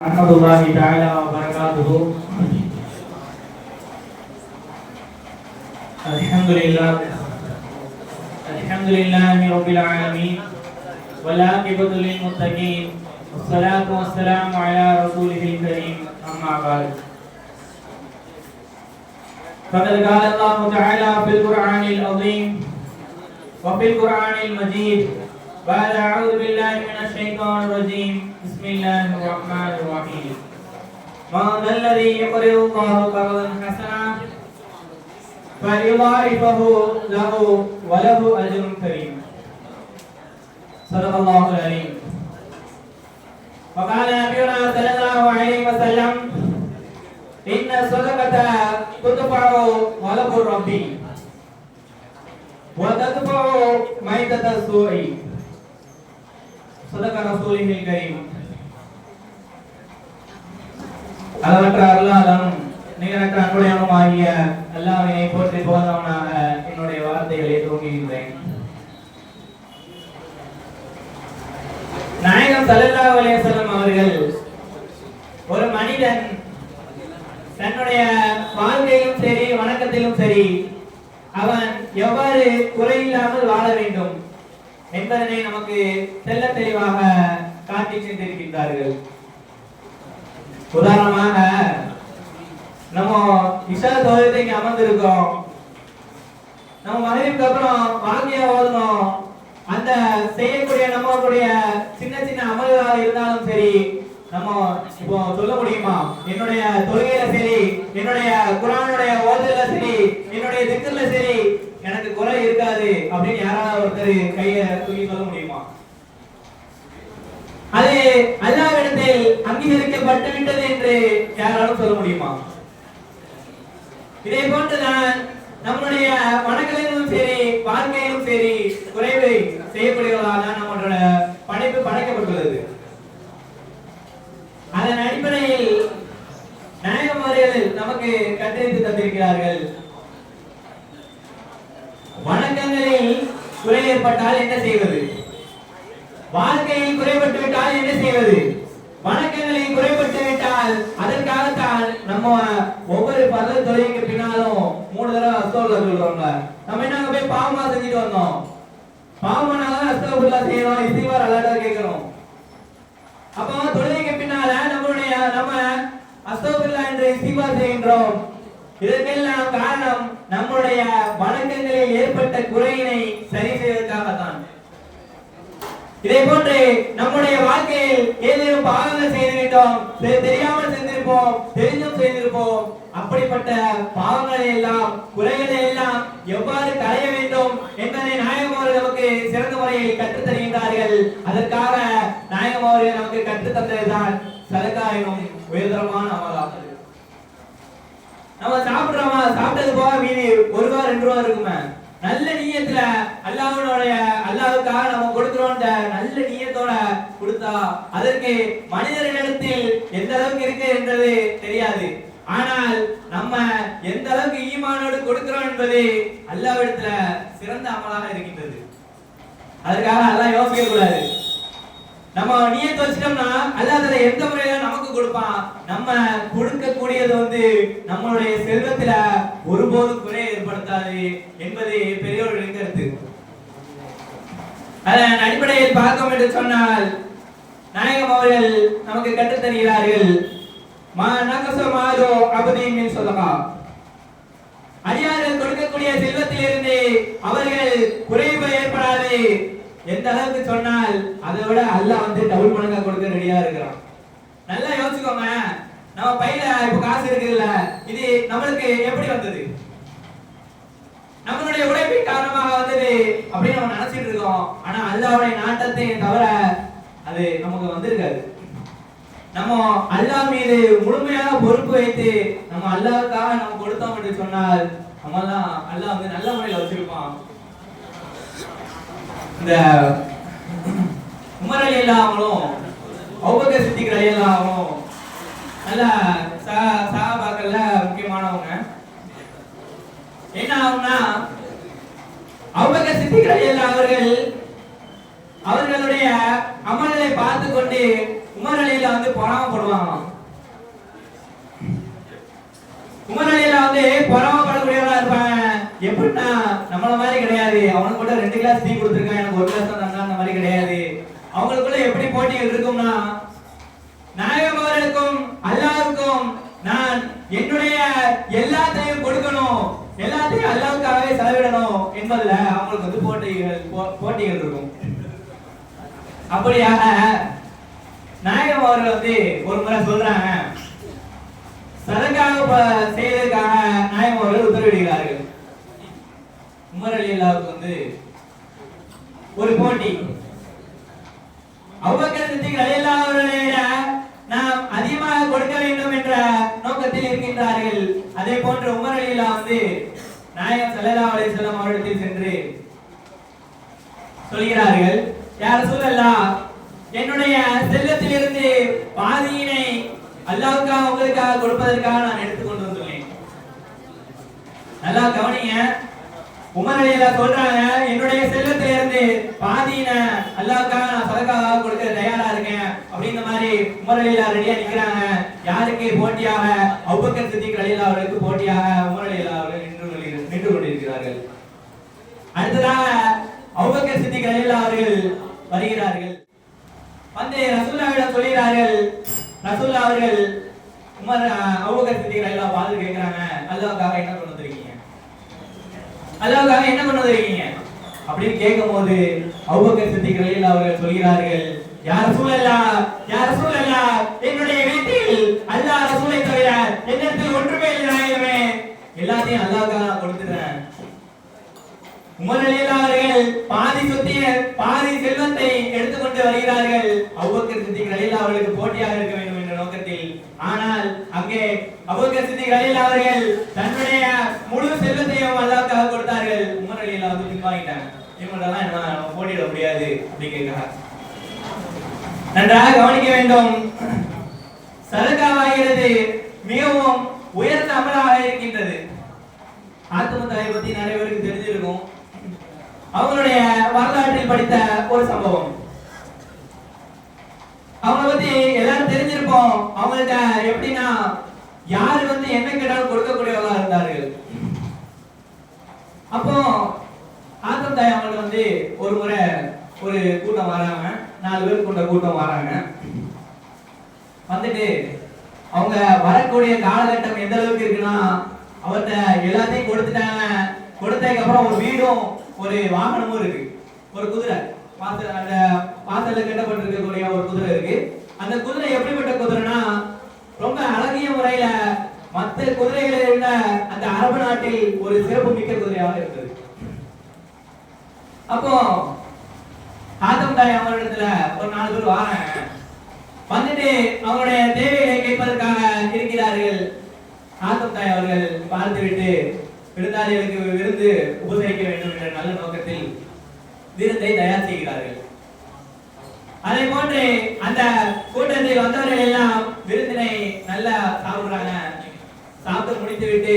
ورحمة الله تعالى وبركاته الحمد لله الحمد لله رب العالمين والعاقبة للمتقين والصلاة والسلام على رسوله الكريم أما بعد فقد قال الله تعالى في القرآن العظيم وفي القرآن المجيد بعد أعوذ بالله من الشيطان الرجيم. بسم الله الرحمن الرحيم. من ذا الذي يقرض الله قرضا حسنا فيضاعفه له وله أجر كريم. صدق الله العليم وقال نبينا صلى الله عليه وسلم إن الصدقة تدفع غضب الرب. وتدفع ميتة السوء. சதக ரசூலிகள் கரீம் அளவற்ற அருளாளனும் நிகரற்ற அன்புடையவனும் ஆகிய அல்லாவினை போற்றி போதவனாக என்னுடைய வார்த்தைகளை துவங்குகின்றேன். நாயகம் சல்லல்லா அலேசலம் அவர்கள் ஒரு மனிதன் தன்னுடைய வாழ்க்கையிலும் சரி வணக்கத்திலும் சரி அவன் எவ்வாறு குறையில்லாமல் வாழ வேண்டும்? என்பதனை நமக்கு தெல்ல தெளிவாக காட்டி சென்றிருக்கின்றார்கள் உதாரணமாக நம்ம இஷா இங்க அமர்ந்திருக்கோம் நம்ம மகிழ்வுக்கு அப்புறம் வாங்கியா ஓதணும். அந்த செய்யக்கூடிய நம்மளுடைய சின்ன சின்ன அமல்களாக இருந்தாலும் சரி நம்ம இப்போ சொல்ல முடியுமா? என்னுடைய தொழுகையில சரி என்னுடைய குரானுடைய ஓதல சரி என்னுடைய திக்கல்ல சரி எனக்கு குறை இருக்காது அப்படின்னு யாராவது ஒருத்தர் கைய தூக்கி சொல்ல முடியுமா அது அல்லாவிடத்தில் அங்கீகரிக்கப்பட்டு விட்டது என்று யாராலும் சொல்ல முடியுமா இதே போன்றுதான் நம்முடைய வணக்கங்களிலும் சரி வாழ்க்கையிலும் சரி குறைவை செய்யப்படுகிறதாக நம்மளோட படைப்பு படைக்கப்பட்டுள்ளது. அதன் அடிப்படையில் நாயகம் அவர்கள் நமக்கு கற்றறிந்து தந்திருக்கிறார்கள். வணக்கங்களில் குறை ஏற்பட்டால் என்ன செய்வது? வாழ்க்கையில் குறைபட்டு விட்டால் என்ன செய்வது? வணக்கங்களை குறைபட்டு விட்டால் அதற்காகத்தான் நம்ம ஒவ்வொரு பல துறைக்கு பின்னாலும் மூணு தடவை அஸ்தோல சொல்லுவாங்க. நம்ம என்ன போய் பாவமா செஞ்சுட்டு வந்தோம். பாவமானாலும் அஸ்தோபுல்லா செய்யணும். இசைவார் அலர்டா கேட்கணும். அப்போ தொழுகைக்கு பின்னால நம்மளுடைய நம்ம அஸ்தோபுல்லா என்று இசைவார் செய்கின்றோம். இதற்கெல்லாம் காரணம் நம்முடைய வணக்கங்களில் ஏற்பட்ட குறையினை சரி செய்வதற்காகத்தான். இதே போன்று நம்முடைய வாழ்க்கையில் ஏதேனும் பாவங்கள் செய்திருக்கோம் தெரியாமல் செஞ்சிருப்போம் தெரிஞ்சும் செய்திருப்போம் அப்படிப்பட்ட பாவங்களை எல்லாம் குறைகளை எல்லாம் எவ்வாறு களைய வேண்டும் என்பதை நாயகம் அவர்கள் நமக்கு சிறந்த முறையில் கற்றுத் தருகின்றார்கள் அதற்காக நாயகம் அவர்கள் நமக்கு கற்றுத் தந்ததுதான் சதக்கா எனும் உயர்தரமான அமலாகும் நம்ம சாப்பிடுறோமா? சாப்பிட்டது போக மீதி ஒரு ரூபா ரெண்டு ரூபா இருக்குமே? நல்ல நீயத்துல அல்லாஹ்வுடைய அல்லாஹ்வுக்காக நம்ம கொடுக்கிறோம் நல்ல நீயத்தோட கொடுத்தா அதற்கு மனிதர்களிடத்தில் எந்த அளவுக்கு இருக்கு என்றது தெரியாது. ஆனால் நம்ம எந்த அளவுக்கு ஈமானோடு கொடுக்கிறோம் என்பது அல்லாவிடத்துல சிறந்த அமலாக இருக்கின்றது. அதற்காக அல்லாஹ் யோசிக்க கூடாது. நம்ம நியத்து வச்சிட்டோம்னா அல்லாஹ் அதுல எந்த முறையில நமக்கு கொடுப்பான் நம்ம கொடுக்கக்கூடியது வந்து நம்மளுடைய செல்வத்துல ஒருபோதும் குறை ஏற்படுத்தாது என்பது பெரியோர்களின் கருத்து. அதன் அடிப்படையில் பார்க்கும் என்று சொன்னால் நாயகம் அவர்கள் நமக்கு கற்றுத் தருகிறார்கள் மா மாதோ அபதியின் சொல்லலாம் அடியார்கள் கொடுக்கக்கூடிய செல்வத்திலிருந்து அவர்கள் குறைவு ஏற்படாது. எந்த அளவுக்கு சொன்னால் அதை விட அல்லாஹ் வந்து டபுள் மடங்கா கொடுக்க ரெடியா இருக்கிறான். நல்லா யோசிச்சுக்கோங்க நம்ம பையில இப்ப காசு இருக்குல்ல இது நம்மளுக்கு எப்படி வந்தது? நம்மளுடைய உழைப்பின் காரணமாக வந்தது அப்படின்னு நம்ம நினைச்சிட்டு இருக்கோம். ஆனா அல்லாவுடைய நாட்டத்தை தவிர அது நமக்கு வந்திருக்காது. நம்ம அல்லாஹ் மீது முழுமையாக பொறுப்பு வைத்து நம்ம அல்லாவுக்காக நம்ம கொடுத்தோம் என்று சொன்னால் நம்ம அல்லாஹ் வந்து நல்ல முறையில் வச்சிருப்பான். இந்த உமர் அலி அல்லாமலும் அவுபக்கர் சித்திக் அலி அல்லாமலும் நல்ல சா சஹாபாக்கள்ல முக்கியமானவங்க. என்ன ஆகும்னா அவுபக்கர் சித்திக் அலி அல்லா அவர்கள் அவர்களுடைய அமல்களை பார்த்து கொண்டு உமர் அலியில வந்து பொறாமப்படுவாங்க உமர் அலியில வந்து பொறாம நம்மள மாதிரி கிடையாது. அவனுக்கு கூட ரெண்டு கிளாஸ் டீ கொடுத்துருக்கான் எனக்கு ஒரு கிளாஸ் தான் அந்த மாதிரி கிடையாது. அவங்களுக்குள்ள எப்படி போட்டிகள் இருக்கும்னா நாயகம் அவர்களுக்கும் அல்லாவுக்கும் நான் என்னுடைய எல்லாத்தையும் கொடுக்கணும். எல்லாத்தையும் அல்லாவுக்காகவே செலவிடணும் என்பதுல அவங்களுக்கு வந்து போட்டிகள் போட்டிகள் இருக்கும். அப்படியாக நாயகம் அவர்கள் வந்து ஒரு முறை சொல்றாங்க. சதக்காக செய்வதற்காக நாயகம் அவர்கள் உத்தரவிடுகிறார்கள். வந்து ஒரு போட்டி. அவ்வக்கர் சித்திகள் நாம் அதிகமாக கொடுக்க வேண்டும் என்ற நோக்கத்தில் இருக்கின்றார்கள். அதே போன்ற உமர் அலிலா வந்து நாயகம் ஸல்லல்லாஹு அலைஹி வஸல்லம் அவரிடத்தில் சென்று சொல்கிறார்கள். யார் சொல்லலாம் என்னுடைய செல்வத்திலிருந்து பாதியினை அல்லாவுக்காக உங்களுக்காக கொடுப்பதற்காக நான் எடுத்துக்கொண்டு வந்துள்ளேன். நல்லா கவனிங்க. உமர் சொல்றாங்க என்னுடைய செல்லத்துல இருந்து பாதியின அல்லாவுக்காக நான் சதக்காக கொடுக்க தயாரா இருக்கேன். அப்படிங்கிற மாதிரி உமர் ரெடியா நிக்கிறாங்க. யாருக்கு போட்டியாக? அபூபக்கர் சித்திக் அலிலா அவர்களுக்கு போட்டியாக உமர் அவர்கள் நின்று நின்று கொண்டிருக்கிறார்கள். அடுத்ததாக அபூபக்கர் சித்திக் அலிலா அவர்கள் வருகிறார்கள். வந்து ரசூல்லாவிடம் சொல்கிறார்கள் ரசூல்லா அவர்கள் உமர் அஹ், சித்தி சித்திக் அலிலா பார்த்து கேட்கிறாங்க. அல்லாவுக்காக என்ன கொண்டு வந்திருக்கீங்க? அல்லாஹ்வுக்காக என்ன பண்ண வந்திருக்கீங்க அப்படின்னு கேட்கும் போது அவ்வக்கர் ரலியல்லாஹு அவர்கள் சொல்கிறார்கள் யார் சூழல்லா யார் சூழல்லா என்னுடைய வீட்டில் அல்லாஹ் ரசூலை தவிர என்னிடத்தில் ஒன்றுமே இல்லை எல்லாத்தையும் அல்லாஹ்வுக்காக நான் கொடுத்துறேன் உமர் அவர்கள் பாதி சொத்திய பாதி செல்வத்தை எடுத்துக்கொண்டு வருகிறார்கள். அவ்வக்கர் சித்திக் அவர்களுக்கு போட்டியாக இருக்க வேண்டும் என்ற நோக்கத்தில் ஆனால் அங்கே அபூபக்கர் சித்திக் ரலியல்லாஹு அவர்கள் தன்னுடைய முழு செல்வத்தையும் அல்லாஹ்வுக்காக கொடுத்தார்கள் உமர் ரலியல்லாஹு வந்து பின்வாங்கிட்டாங்க இவங்களெல்லாம் என்ன நம்ம போட்டியிட முடியாது அப்படிங்கிறாங்க நன்றாக கவனிக்க வேண்டும். சதகாவாகிறது மிகவும் உயர்ந்த அமலாக இருக்கின்றது. ஆத்துமத்தாயை பத்தி நிறைய பேருக்கு தெரிஞ்சிருக்கும். அவங்களுடைய வரலாற்றில் படித்த ஒரு சம்பவம். அவங்கள பத்தி எல்லாரும் தெரிஞ்சிருப்போம். அவங்கள்ட்ட எப்படின்னா யாரு வந்து என்ன கேட்டாலும் கொடுக்கக்கூடியவங்களா இருந்தார்கள். அப்போ ஆத்தம் தாய் அவங்க ஒரு முறை ஒரு கூட்டம் வராங்க நாலு பேர் கொண்ட கூட்டம் வராங்க. வந்துட்டு அவங்க வரக்கூடிய காலகட்டம் எந்த அளவுக்கு இருக்குன்னா அவர்கிட்ட எல்லாத்தையும் கொடுத்துட்டாங்க. கொடுத்ததுக்கு அப்புறம் ஒரு வீடும் ஒரு வாகனமும் இருக்கு. ஒரு குதிரை. வாசல் அந்த பாத்தல்ல கட்டப்பட்டிருக்கக்கூடிய ஒரு குதிரை இருக்கு. அந்த குதிரை எப்படிப்பட்ட குதிரைனா ரொம்ப அழகிய முறையில மற்ற குதிரைகளை விட அந்த அரபு நாட்டில் ஒரு சிறப்பு மிக்க குதிரையாக இருக்கு அப்போ ஆதம் தாய் அவரிடத்துல ஒரு நாலு பேர் வாரேன். வந்துட்டு அவங்களுடைய தேவைகளை கேட்பதற்காக இருக்கிறார்கள். ஆதம் தாய் அவர்கள் பார்த்துவிட்டு விருந்தாளிகளுக்கு விருந்து உபசரிக்க வேண்டும் என்ற நல்ல நோக்கத்தில் விருந்தை தயார் செய்கிறார்கள். அதே போன்று அந்த கூட்டத்தில் வந்தவர்கள் எல்லாம் விருந்தினை நல்லா சாப்பிடுறாங்க. சாப்பிட்டு முடித்துவிட்டு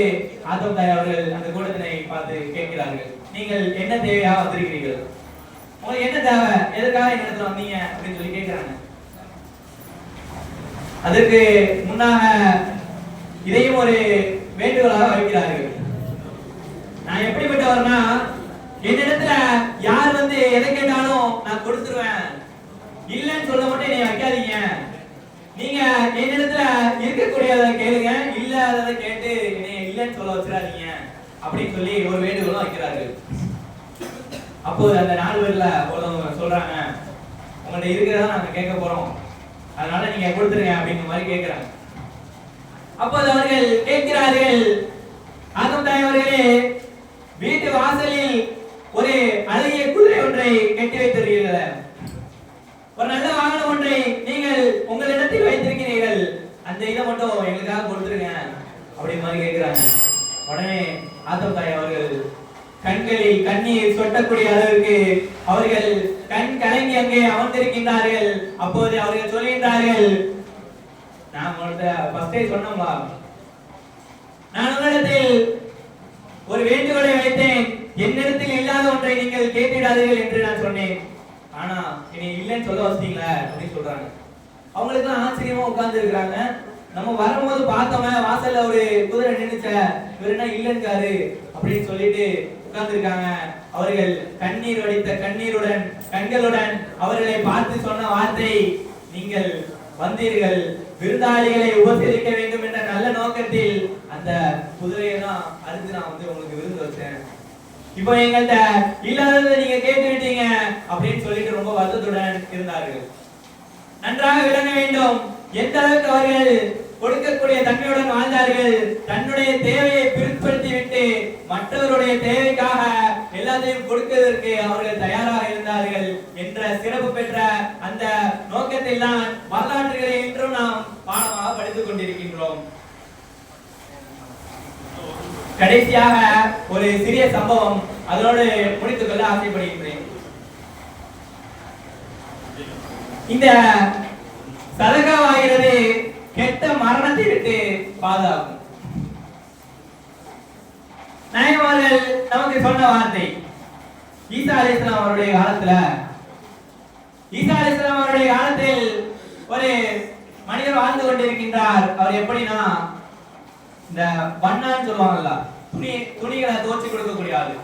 ஆதம் தாய் அவர்கள் அந்த கூட்டத்தினை பார்த்து கேட்கிறார்கள். நீங்கள் என்ன தேவையாக வந்திருக்கிறீர்கள்? உங்களுக்கு என்ன தேவை? எதற்காக என்னிடத்துல இடத்துல வந்தீங்க? அப்படின்னு சொல்லி கேட்கிறாங்க. அதற்கு முன்னாக இதையும் ஒரு வேண்டுகோளாக வைக்கிறார்கள். நான் எப்படிப்பட்டவர்னா என்னிடத்துல யார் வந்து எதை கேட்டாலும் நான் கொடுத்துருவேன். இல்லைன்னு சொல்ல மட்டும் என்னை வைக்காதீங்க. நீங்க என்னிடத்துல இருக்கக்கூடியதை கேளுங்க. இல்லாததை கேட்டு என்னை இல்லைன்னு சொல்ல வச்சிடாதீங்க. அப்படின்னு சொல்லி ஒரு வேண்டுகோளும் வைக்கிறார்கள். அப்போது அந்த நாலு பேர்ல ஒருத்தவங்க சொல்றாங்க உங்கள்ட்ட இருக்கிறதா நாங்க கேட்க போறோம். அதனால நீங்க கொடுத்துருங்க அப்படிங்கிற மாதிரி கேட்கிறாங்க. அப்போது அவர்கள் கேட்கிறார்கள் ஆதம் தாய்வர்களே வீட்டு வாசலில் ஒரு அழகிய குதிரை ஒன்றை கட்டி வைத்திருக்கிறீர்கள். ஒரு நல்ல வாகனம் ஒன்றை நீங்கள் உங்களிடத்தில் வைத்திருக்கிறீர்கள். அந்த இதை மட்டும் எங்களுக்காக கொடுத்துருங்க அப்படி மாதிரி கேட்கிறாங்க. உடனே ஆத்தம் தாய் அவர்கள் கண்களில் கண்ணீர் சொட்டக்கூடிய அளவிற்கு அவர்கள் கண் கலங்கி அங்கே அமர்ந்திருக்கின்றார்கள். அப்போது அவர்கள் சொல்கின்றார்கள் நான் உங்கள்ட்ட ஃபர்ஸ்டே சொன்னோம்மா நான் உங்களிடத்தில் ஒரு வேண்டுகோளை வைத்தேன் என்னிடத்தில் இல்லாத ஒன்றை நீங்கள் கேட்டிடாதீர்கள் என்று நான் சொன்னேன். ஆனா என்னை இல்லைன்னு சொல்ல வச்சிட்டீங்களா அப்படின்னு சொல்றாங்க. அவங்களுக்கு ஆச்சரியமா உட்கார்ந்து இருக்கிறாங்க. நம்ம வரும்போது பார்த்தவன் வாசல்ல ஒரு குதிரை நின்னுச்ச இவர் என்ன இல்லைன்னுக்காரு அப்படின்னு சொல்லிட்டு உட்கார்ந்துருக்காங்க. அவர்கள் கண்ணீர் வடித்த கண்ணீருடன் கண்களுடன் அவர்களை பார்த்து சொன்ன வார்த்தை நீங்கள் வந்தீர்கள் விருந்தாளிகளை உபசரிக்க வேண்டும் என்ற நல்ல நோக்கத்தில் அந்த குதிரையை தான் அறுத்து நான் வந்து உங்களுக்கு விருந்து வச்சேன் இப்போ எங்கள்கிட்ட இல்லாததை நீங்க கேட்டு விட்டீங்க அப்படின்னு சொல்லிட்டு ரொம்ப வருத்தத்துடன் இருந்தார்கள். நன்றாக விளங்க வேண்டும். எந்த அளவுக்கு அவர்கள் கொடுக்கக்கூடிய தன்மையுடன் வாழ்ந்தார்கள். தன்னுடைய தேவையை பிற்படுத்தி விட்டு மற்றவருடைய தேவைக்காக எல்லாத்தையும் கொடுக்கிறதற்கு அவர்கள் தயாராக இருந்தார்கள் என்ற சிறப்பு பெற்ற அந்த நோக்கத்தில் தான் வரலாற்றுகளை இன்றும் நாம் பாடமாக படித்துக் கொண்டிருக்கின்றோம். கடைசியாக ஒரு சிறிய சம்பவம் அதோடு முடித்துக் கொள்ள ஆசைப்படுகின்றேன். இந்த சதகாவாகிறது கெட்ட மரணத்தை விட்டு பாதுகாக்கும். நாயகமார்கள் நமக்கு சொன்ன வார்த்தை ஈசா அலிஸ்லாம் அவருடைய காலத்துல ஈசா அலிஸ்லாம் அவருடைய காலத்தில் ஒரு மனிதர் வாழ்ந்து கொண்டிருக்கின்றார். அவர் எப்படின்னா இந்த பண்ணான்னு சொல்லுவாங்கல்ல துணி துணிகளை தோச்சி கொடுக்கக்கூடிய ஆளு.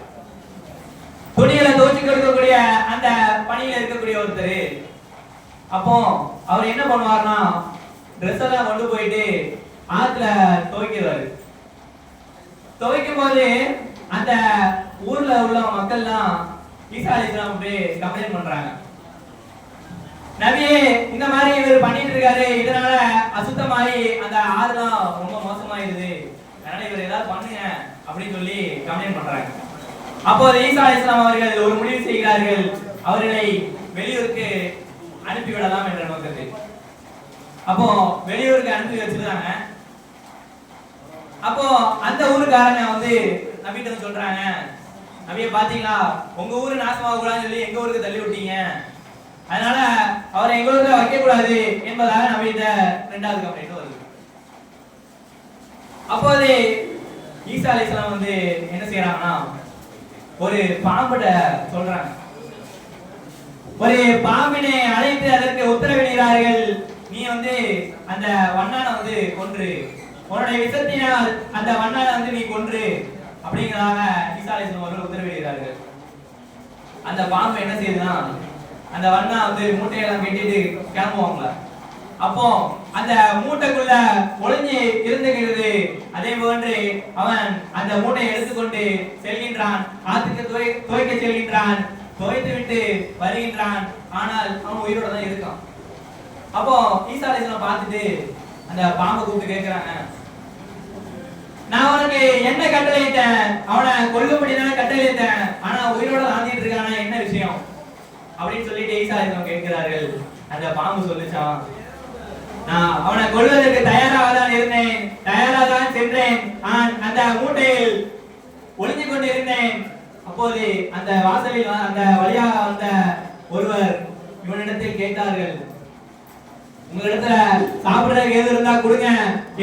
துணிகளை தோச்சி கொடுக்கக்கூடிய அந்த பணியில இருக்கக்கூடிய ஒருத்தர். அப்போ அவர் என்ன பண்ணுவார்னா ட்ரெஸ் எல்லாம் கொண்டு போயிட்டு ஆத்துல துவைக்கிறாரு. துவைக்கும் போது அந்த ஊர்ல உள்ள மக்கள்லாம் ஈசா அலிஸ்லாம் அப்படியே கம்ப்ளைண்ட் பண்றாங்க. நபியே இந்த மாதிரி இவர் பண்ணிட்டு இருக்காரு. இதனால அசுத்தமாயி அந்த ஆறுலாம் ரொம்ப மோசமாயிருது. அதனால இவர் ஏதாவது பண்ணுங்க அப்படின்னு சொல்லி கம்ப்ளைண்ட் பண்றாங்க. அப்போது ஈசா அலிஸ்லாம் அவர்கள் ஒரு முடிவு செய்கிறார்கள். அவர்களை வெளியூருக்கு அனுப்பி விடலாம் என்ற நோக்கத்தில். அப்போ வெளியூருக்கு அனுப்பி வச்சிருக்காங்க. அப்போ அந்த ஊருக்காரங்க வந்து நம்பிட்டு வந்து சொல்றாங்க நம்பிய பாத்தீங்களா? உங்க ஊரு நாசமாக கூடாதுன்னு சொல்லி எங்க ஊருக்கு தள்ளி விட்டீங்க? அதனால அவரை எங்க ஊர்ல வைக்க கூடாது என்பதாக நம்பிட்ட ரெண்டாவது கம்ப்ளைண்ட் வருது. அப்போது ஈசா அலிஸ்லாம் வந்து என்ன செய்யறாங்கன்னா ஒரு பாம்பட சொல்றாங்க. ஒரு பாம்பினை அழைத்து அதற்கு உத்தரவிடுகிறார்கள். வந்து அந்த வண்ணான வந்து கொன்று. உன்னுடைய விஷத்தினால் அந்த வண்ணான வந்து நீ கொன்று அப்படிங்கிறதாக ஈசாலேசன் அவர்கள் உத்தரவிடுகிறார்கள் அந்த பாம்பு என்ன செய்யுதுன்னா அந்த வண்ணா வந்து மூட்டையெல்லாம் கட்டிட்டு கிளம்புவாங்க அப்போ அந்த மூட்டைக்குள்ள ஒளிஞ்சு இருந்துகிறது. அதே போன்று அவன் அந்த மூட்டையை எடுத்துக்கொண்டு செல்கின்றான். ஆத்துக்கு துவை துவைக்க செல்கின்றான். துவைத்து விட்டு வருகின்றான். ஆனால் அவன் உயிரோட தான் இருக்கான். அப்போ ஈசா அலிஸ்லாம் பார்த்துட்டு அந்த பாம்பை கூப்பிட்டு கேட்கிறாங்க நான் உனக்கு என்ன கட்டளையிட்டேன் அவனை கொல்லும்படி தானே கட்டளையிட்டேன் ஆனா உயிரோட வாழ்ந்துட்டு இருக்கானா? என்ன விஷயம்? அப்படின்னு சொல்லிட்டு ஈசா அலிஸ்லாம் கேட்கிறார்கள். அந்த பாம்பு சொல்லிச்சான் நான் அவனை கொல்வதற்கு தயாராக தான் இருந்தேன். தயாராக தான் சென்றேன் அந்த மூட்டையில் ஒளிஞ்சு கொண்டு இருந்தேன் அப்போது அந்த வாசலில் அந்த வழியாக வந்த ஒருவர் இவனிடத்தில் கேட்டார்கள் உங்களிடத்துல சாப்பிடுறதுக்கு எது இருந்தா கொடுங்க.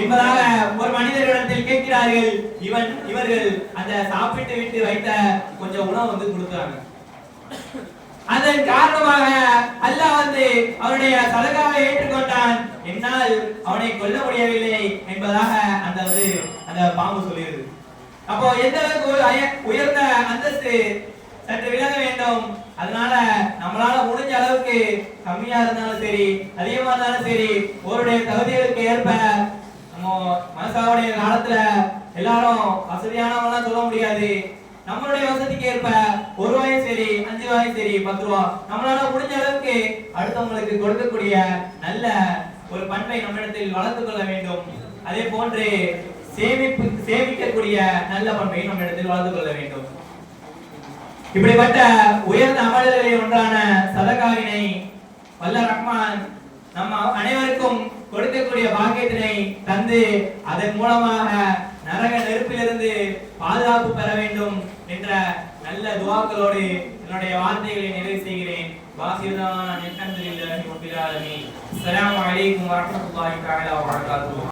என்பதாக ஒரு மனிதரிடத்தில் கேட்கிறார்கள். இவன் இவர்கள் அந்த சாப்பிட்டு விட்டு வைத்த கொஞ்சம் உணவு வந்து கொடுத்தாங்க அதன் காரணமாக அல்லாஹ் வந்து அவனுடைய சதகாவை ஏற்றுக்கொண்டான். என்னால் அவனை கொல்ல முடியவில்லை என்பதாக அந்த வந்து அந்த பாம்பு சொல்லியது அப்போ எந்த அளவுக்கு உயர்ந்த அந்தஸ்து சற்று விலக வேண்டும். அதனால நம்மளால முடிஞ்ச அளவுக்கு கம்மியா இருந்தாலும் சரி அதிகமா இருந்தாலும் சரி ஒருடைய தகுதிகளுக்கு ஏற்ப நம்ம மனசாவுடைய காலத்துல எல்லாரும் வசதியானவங்கலாம் சொல்ல முடியாது. நம்மளுடைய வசதிக்கு ஏற்ப ஒரு ரூபாயும் சரி அஞ்சு ரூபாயும் சரி பத்து ரூபா. நம்மளால முடிஞ்ச அளவுக்கு அடுத்தவங்களுக்கு கொடுக்கக்கூடிய நல்ல ஒரு பண்பை நம்மிடத்தில் வளர்த்து கொள்ள வேண்டும். அதே போன்று சேமிப்பு சேமிக்கக்கூடிய நல்ல பண்பை நம்மிடத்தில் வளர்த்து கொள்ள வேண்டும். இப்படிப்பட்ட உயர்ந்த அமல்களில் ஒன்றான சதகாவினை வல்ல ரஹ்மான் நம்ம அனைவருக்கும் கொடுக்கக்கூடிய பாக்கியத்தினை தந்து அதன் மூலமாக நரக நெருப்பிலிருந்து பாதுகாப்பு பெற வேண்டும் என்ற நல்ல துவாக்களோடு என்னுடைய வார்த்தைகளை நிறைவு செய்கிறேன். வாசிதான் அல்ஹம்துலில்லாஹி ரப்பில் ஆலமீன் அஸ்ஸலாமு அலைக்கும் வரஹ்மத்துல்லாஹி தஆலா வபரகாத்துஹு.